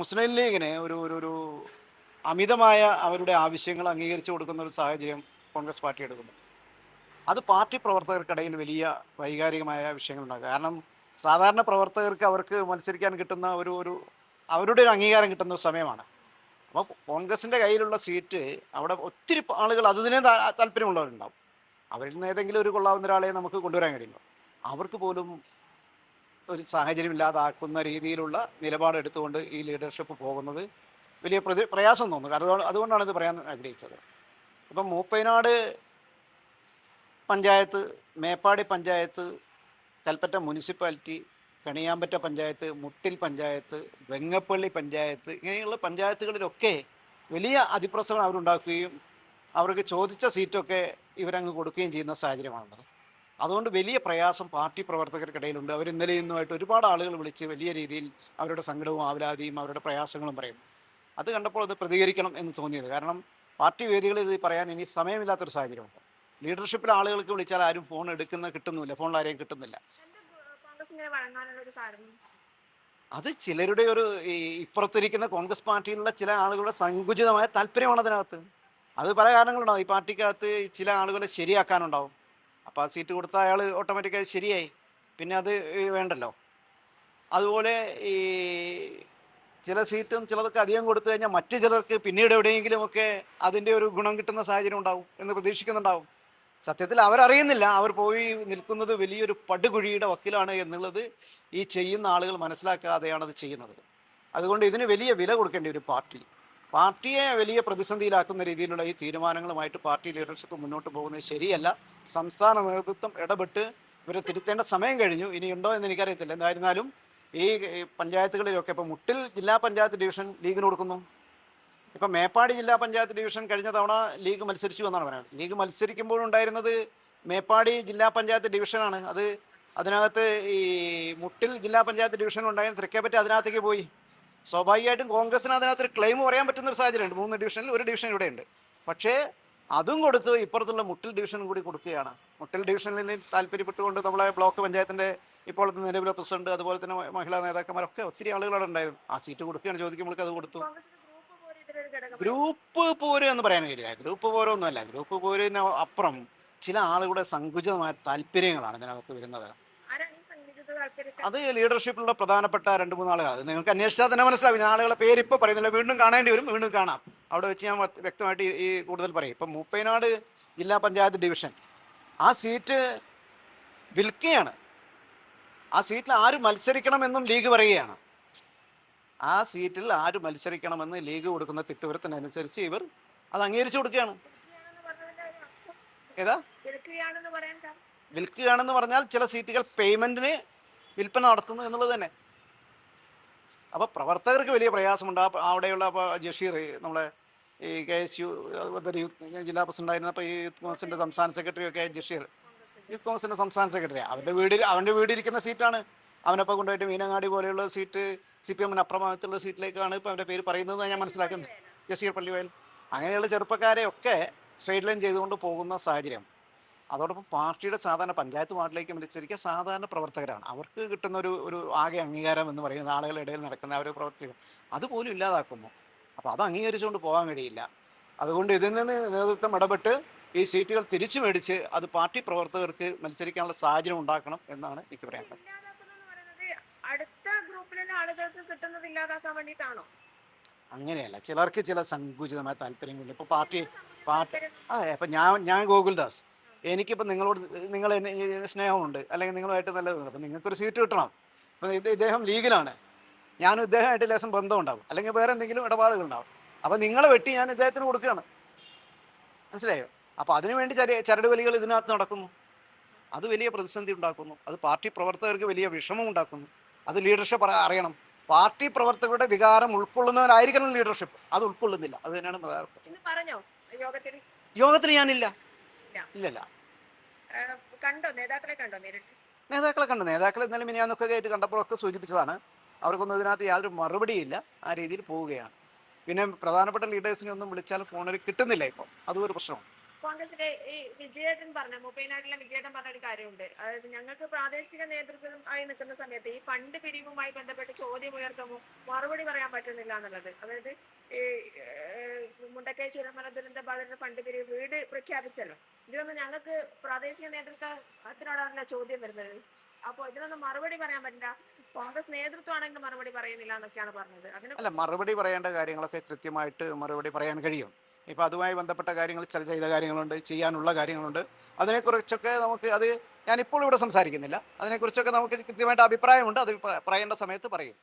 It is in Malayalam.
മുസ്ലിം ലീഗിന് ഒരു ഒരു ഒരു അമിതമായ അവരുടെ ആവശ്യങ്ങൾ അംഗീകരിച്ചു കൊടുക്കുന്ന ഒരു സാഹചര്യം കോൺഗ്രസ് പാർട്ടി എടുക്കുന്നു. അത് പാർട്ടി പ്രവർത്തകർക്കിടയിൽ വലിയ വൈകാരികമായ വിഷയങ്ങളുണ്ടാകും. കാരണം സാധാരണ പ്രവർത്തകർക്ക് അവർക്ക് മത്സരിക്കാൻ കിട്ടുന്ന ഒരു ഒരു അവരുടെ ഒരു അംഗീകാരം കിട്ടുന്ന ഒരു സമയമാണ്. അപ്പോൾ കോൺഗ്രസിന്റെ കയ്യിലുള്ള സീറ്റ് അവിടെ ഒത്തിരി ആളുകൾ അതിനെ താല്പര്യമുള്ളവരുണ്ടാവും. അവരിൽ നിന്ന് ഏതെങ്കിലും ഒരു കൊള്ളാവുന്ന ഒരാളെ നമുക്ക് കൊണ്ടുവരാൻ കഴിയുള്ളൂ അവർക്ക് പോലും ഒരു സാഹചര്യം ഇല്ലാതാക്കുന്ന രീതിയിലുള്ള നിലപാടെടുത്തുകൊണ്ട് ഈ ലീഡർഷിപ്പ് പോകുന്നത് വലിയ പ്രതി പ്രയാസം തോന്നുന്നു. കാരണം അതുകൊണ്ട് അതുകൊണ്ടാണ് ഇത് പറയാൻ ആഗ്രഹിച്ചത്. ഇപ്പം മൂപ്പൈനാട് പഞ്ചായത്ത് മേപ്പാടി പഞ്ചായത്ത് കൽപ്പറ്റ മുനിസിപ്പാലിറ്റി കണിയാമ്പറ്റ പഞ്ചായത്ത് മുട്ടിൽ പഞ്ചായത്ത് വെങ്ങപ്പള്ളി പഞ്ചായത്ത് ഇങ്ങനെയുള്ള പഞ്ചായത്തുകളിലൊക്കെ വലിയ അതിപ്രസവം അവരുണ്ടാക്കുകയും അവർക്ക് ചോദിച്ച സീറ്റൊക്കെ ഇവരങ്ങ് കൊടുക്കുകയും ചെയ്യുന്ന സാഹചര്യമാണുള്ളത്. അതുകൊണ്ട് വലിയ പ്രയാസം പാർട്ടി പ്രവർത്തകർക്കിടയിലുണ്ട്. അവർ ഇന്നലെ ഇന്നുമായിട്ട് ഒരുപാട് ആളുകൾ വിളിച്ച് വലിയ രീതിയിൽ അവരുടെ സങ്കടവും ആവലാതിയും അവരുടെ പ്രയാസങ്ങളും പറയുന്നു. അത് കണ്ടപ്പോൾ അത് പ്രതികരിക്കണം എന്ന് തോന്നിയത്. കാരണം പാർട്ടി വേദികളിൽ ഇത് പറയാൻ ഇനി സമയമില്ലാത്തൊരു സാഹചര്യമുണ്ട്. ലീഡർഷിപ്പിലെ ആളുകൾക്ക് വിളിച്ചാൽ ആരും ഫോൺ എടുക്കുന്ന കിട്ടുന്നില്ല ഫോണിൽ ആരെയും കിട്ടുന്നില്ല. അത് ചിലരുടെ ഒരു ഈ ഇപ്പുറത്തിരിക്കുന്ന കോൺഗ്രസ് പാർട്ടിയിലുള്ള ചില ആളുകളുടെ സങ്കുചിതമായ താല്പര്യമാണ് അതിനകത്ത്. അത് പല കാരണങ്ങളുണ്ടാവും. ഈ പാർട്ടിക്കകത്ത് ചില ആളുകളെ ശരിയാക്കാനുണ്ടാവും. അപ്പോൾ ആ സീറ്റ് കൊടുത്ത അയാൾ ഓട്ടോമാറ്റിക്കായി ശരിയായി. പിന്നെ അത് വേണ്ടല്ലോ. അതുപോലെ ഈ ചില സീറ്റും ചിലതൊക്കെ അധികം കൊടുത്തു കഴിഞ്ഞാൽ മറ്റ് ചിലർക്ക് പിന്നീട് എവിടെയെങ്കിലും ഒക്കെ അതിന്റെ ഒരു ഗുണം കിട്ടുന്ന സാഹചര്യം ഉണ്ടാവും എന്ന് പ്രതീക്ഷിക്കുന്നുണ്ടാവും. സത്യത്തിൽ അവരറിയുന്നില്ല. അവർ പോയി നിൽക്കുന്നത് വലിയൊരു പടുകുഴിയുടെ വക്കിലാണ് എന്നുള്ളത് ഈ ചെയ്യുന്ന ആളുകൾ മനസ്സിലാക്കാതെയാണ് അത് ചെയ്യുന്നത്. അതുകൊണ്ട് ഇതിന് വലിയ വില കൊടുക്കേണ്ട ഒരു പാർട്ടി. പാർട്ടിയെ വലിയ പ്രതിസന്ധിയിലാക്കുന്ന രീതിയിലുള്ള ഈ തീരുമാനങ്ങളുമായിട്ട് പാർട്ടി ലീഡർഷിപ്പ് മുന്നോട്ട് പോകുന്നത് ശരിയല്ല. സംസ്ഥാന നേതൃത്വം ഇടപെട്ട് ഇവരെ തിരുത്തേണ്ട സമയം കഴിഞ്ഞു. ഇനി ഉണ്ടോ എന്ന് എനിക്കറിയത്തില്ല. എന്തായിരുന്നാലും ഈ ഈ പഞ്ചായത്തുകളിലൊക്കെ ഇപ്പോൾ മുട്ടിൽ ജില്ലാ പഞ്ചായത്ത് ഡിവിഷൻ ലീഗിന് കൊടുക്കുന്നു. ഇപ്പം മേപ്പാടി ജില്ലാ പഞ്ചായത്ത് ഡിവിഷൻ കഴിഞ്ഞ തവണ ലീഗ് മത്സരിച്ചു എന്നാണ് പറയുന്നത്. ലീഗ് മത്സരിക്കുമ്പോഴുണ്ടായിരുന്നത് മേപ്പാടി ജില്ലാ പഞ്ചായത്ത് ഡിവിഷനാണ്. അത് അതിനകത്ത് ഈ മുട്ടിൽ ജില്ലാ പഞ്ചായത്ത് ഡിവിഷൻ ഉണ്ടായിരുന്ന തൃക്കേപ്പറ്റി അതിനകത്തേക്ക് പോയി. സ്വാഭാവികമായിട്ടും കോൺഗ്രസിന് അതിനകത്ത് ഒരു ക്ലെയിം പറയാൻ പറ്റുന്ന ഒരു സാഹചര്യമുണ്ട്. മൂന്ന് ഡിവിഷനിൽ ഒരു ഡിവിഷൻ ഇവിടെയുണ്ട്. പക്ഷേ അതും കൊടുത്ത് ഇപ്പുറത്തുള്ള മുട്ടിൽ ഡിവിഷനും കൂടി കൊടുക്കുകയാണ്. മുട്ടിൽ ഡിവിഷനിൽ താല്പര്യപ്പെട്ടുകൊണ്ട് നമ്മളെ ബ്ലോക്ക് പഞ്ചായത്തിന്റെ ഇപ്പോഴത്തെ നിലവിലെ പ്രസിഡന്റ് അതുപോലെ തന്നെ മഹിളാ നേതാക്കന്മാരൊക്കെ ഒത്തിരി ആളുകളാണ് അവിടെ ഉണ്ടായിരുന്നു. ആ സീറ്റ് കൊടുക്കുകയാണ് ചോദിക്കുമ്പോൾ അത് കൊടുത്തു. ഗ്രൂപ്പ് പോര് എന്ന് പറയാൻ കഴിയില്ല. ഗ്രൂപ്പ് പോരൊന്നുമല്ല. ഗ്രൂപ്പ് പോരിന് അപ്പുറം ചില ആളുകളുടെ സങ്കുചിതമായ താല്പര്യങ്ങളാണ് ഇതിനകത്ത് വരുന്നത്. അത് ലീഡർഷിപ്പിലുള്ള പ്രധാനപ്പെട്ട രണ്ട് മൂന്ന് ആളുകൾ അത് നിങ്ങൾക്ക് അന്വേഷിച്ചാൽ തന്നെ മനസ്സിലാവും. ഞാൻ ആളുകളെ പേര് ഇപ്പോൾ പറയുന്നില്ല. വീണ്ടും കാണേണ്ടി വരും. വീണ്ടും കാണാം. അവിടെ വെച്ച് ഞാൻ വ്യക്തമായിട്ട് ഈ- കൂടുതൽ പറയും. ഇപ്പം മൂപ്പൈനാട് ജില്ലാ പഞ്ചായത്ത് ഡിവിഷൻ. ആ സീറ്റ് വിൽക്കുകയാണ്. ആ സീറ്റിൽ ആര് മത്സരിക്കണമെന്നും ലീഗ് പറയുകയാണ്. ആ സീറ്റിൽ ആര് മത്സരിക്കണമെന്ന് ലീഗ് കൊടുക്കുന്ന തിട്ടുവരത്തിനനുസരിച്ച് ഇവർ അത് അംഗീകരിച്ചു കൊടുക്കുകയാണ്. ഏതാ? വിൽക്കുകയാണെന്ന് പറഞ്ഞാൽ ചില സീറ്റുകൾ പേയ്മെന്റിന് വിൽപ്പന നടത്തുന്നു എന്നുള്ളത് തന്നെ. അപ്പോൾ പ്രവർത്തകർക്ക് വലിയ പ്രയാസമുണ്ട്. ആ അവിടെയുള്ള ജഷീർ നമ്മളെ ഈ കെ എസ് യു അതുപോലെ ജില്ലാ പ്രസിഡന്റ് ആയിരുന്ന അപ്പോൾ ഈ യൂത്ത് കോൺഗ്രസിന്റെ സംസ്ഥാന സെക്രട്ടറി ഒക്കെ ജഷീർ. യൂത്ത് കോൺഗ്രസിന്റെ സംസ്ഥാന സെക്രട്ടറി. അവന്റെ വീട് അവന്റെ വീടിരിക്കുന്ന സീറ്റാണ്. അവനൊപ്പം കൊണ്ടുപോയിട്ട് മീനങ്ങാടി പോലെയുള്ള സീറ്റ് സി പി എമ്മിന് അപ്രമാദത്തുള്ള സീറ്റിലേക്കാണ് ഇപ്പോൾ അവന്റെ പേര് പറയുന്നത് ഞാൻ മനസ്സിലാക്കുന്നത്. ജസീർ പള്ളിവയൽ. അങ്ങനെയുള്ള ചെറുപ്പക്കാരെ ഒക്കെ സൈഡ് ലൈൻ ചെയ്തുകൊണ്ട് പോകുന്ന സാഹചര്യം. അതോടൊപ്പം പാർട്ടിയുടെ സാധാരണ പഞ്ചായത്ത് വാർഡിലേക്ക് മത്സരിക്കുക സാധാരണ പ്രവർത്തകരാണ്. അവർക്ക് കിട്ടുന്ന ഒരു ഒരു ആകെ അംഗീകാരം എന്ന് പറയുന്നത് ആളുകളുടെ ഇടയിൽ നടക്കുന്ന ഒരു പ്രവർത്തികൾ. അതുപോലും ഇല്ലാതാക്കുന്നു. അപ്പോൾ അത് അംഗീകരിച്ചുകൊണ്ട് പോകാൻ കഴിയില്ല. അതുകൊണ്ട് ഇതിൽ നിന്ന് നേതൃത്വം ഇടപെട്ട് ഈ സീറ്റുകൾ തിരിച്ചു മേടിച്ച് അത് പാർട്ടി പ്രവർത്തകർക്ക് മത്സരിക്കാനുള്ള സാഹചര്യം ഉണ്ടാക്കണം എന്നാണ് എനിക്ക് പറയാനുള്ളത് അടുത്ത ഗ്രൂപ്പിലുള്ള ആളുകൾക്ക് കിട്ടുന്നത് ഇല്ലാതാക്കാൻ വേണ്ടിയിട്ടാണോ? അങ്ങനെയല്ല. ചിലർക്ക് ചില സങ്കുചിതമായ താല്പര്യങ്ങളുണ്ട്. ഇപ്പോൾ പാർട്ടി പാർട്ടി ആ ഇപ്പൊ ഞാൻ ഞാൻ ഗോകുൽദാസ്. എനിക്കിപ്പോൾ നിങ്ങളോട് നിങ്ങൾ സ്നേഹമുണ്ട്. അല്ലെങ്കിൽ നിങ്ങളുമായിട്ട് നല്ലതുണ്ട്. അപ്പം നിങ്ങൾക്കൊരു സീറ്റ് കിട്ടണം. അപ്പം ഇത് ഇദ്ദേഹം ലീഗിലാണ്. ഞാനും ഇദ്ദേഹമായിട്ട് ലേശം ബന്ധമുണ്ടാവും അല്ലെങ്കിൽ വേറെ എന്തെങ്കിലും ഇടപാടുകൾ ഉണ്ടാവും അപ്പം നിങ്ങളെ വെട്ടി ഞാൻ ഇദ്ദേഹത്തിന് കൊടുക്കുകയാണ്. മനസ്സിലായോ? അപ്പോൾ അതിനുവേണ്ടി ചെറിയ ചരട് വലികൾ ഇതിനകത്ത് നടക്കുന്നു. അത് വലിയ പ്രതിസന്ധി ഉണ്ടാക്കുന്നു. അത് പാർട്ടി പ്രവർത്തകർക്ക് വലിയ വിഷമം ഉണ്ടാക്കുന്നു. അത് ലീഡർഷിപ്പ് അറിയണം. പാർട്ടി പ്രവർത്തകരുടെ വികാരം ഉൾക്കൊള്ളുന്നവരായിരിക്കണം ലീഡർഷിപ്പ് അത് ഉൾക്കൊള്ളുന്നില്ല. അത് തന്നെയാണ് യോഗത്തിന് യോഗത്തിൽ ഞാനില്ല. ഇല്ലല്ല. കണ്ടോ? നേതാക്കളെ കണ്ടോ നേരിട്ട്? നേതാക്കളെ കണ്ടു. നേതാക്കളെ ഇന്നലെ മിനിയാന്നൊക്കെ ആയിട്ട് കണ്ടപ്പോഴൊക്കെ സൂചിപ്പിച്ചതാണ്. അവർക്കൊന്നും ഇതിനകത്ത് യാതൊരു മറുപടിയില്ല. ആ രീതിയിൽ പോവുകയാണ്. പിന്നെ പ്രധാനപ്പെട്ട ലീഡേഴ്സിനെ ഒന്നും വിളിച്ചാൽ ഫോണിൽ കിട്ടുന്നില്ല ഇപ്പോൾ അതും ഒരു പ്രശ്നമാണ്. കോൺഗ്രസിന്റെ ഈ വിജയേട്ടൻ പറഞ്ഞ മുപ്പതിനായിട്ടുള്ള വിജയേട്ടൻ പറഞ്ഞ ഒരു കാര്യമുണ്ട്. അതായത് ഞങ്ങൾക്ക് പ്രാദേശിക നേതൃത്വം ആയി നിൽക്കുന്ന സമയത്ത് ഈ ഫണ്ട് പിരിവുമായി ബന്ധപ്പെട്ട് ചോദ്യം ഉയർത്തുമ്പോൾ മറുപടി പറയാൻ പറ്റുന്നില്ല എന്നുള്ളത്. അതായത് ഈ മുണ്ടക്കൈ ചുരമല ദുരന്ത ബാധിത ഫണ്ട് പിരിവ് വീട് പ്രഖ്യാപിച്ചല്ലോ. ഇതൊന്നും ഞങ്ങൾക്ക് പ്രാദേശിക നേതൃത്വത്തിനോടാണല്ലോ ചോദ്യം വരുന്നത്. അപ്പോൾ ഇതിനൊന്നും മറുപടി പറയാൻ പറ്റില്ല. കോൺഗ്രസ് നേതൃത്വമാണെങ്കിലും മറുപടി പറയുന്നില്ല എന്നൊക്കെയാണ് പറഞ്ഞത്. അതിന് അല്ല മറുപടി പറയേണ്ട കാര്യങ്ങളൊക്കെ കൃത്യമായിട്ട് മറുപടി പറയാൻ കഴിയും. ഇപ്പോൾ അതുമായി ബന്ധപ്പെട്ട കാര്യങ്ങൾ ചില ചെയ്ത കാര്യങ്ങളുണ്ട് ചെയ്യാനുള്ള കാര്യങ്ങളുണ്ട്. അതിനെക്കുറിച്ചൊക്കെ നമുക്ക് അത് ഞാനിപ്പോൾ ഇവിടെ സംസാരിക്കുന്നില്ല. അതിനെക്കുറിച്ചൊക്കെ നമുക്ക് കൃത്യമായിട്ട് അഭിപ്രായമുണ്ട്. അത് പറയേണ്ട സമയത്ത് പറയും.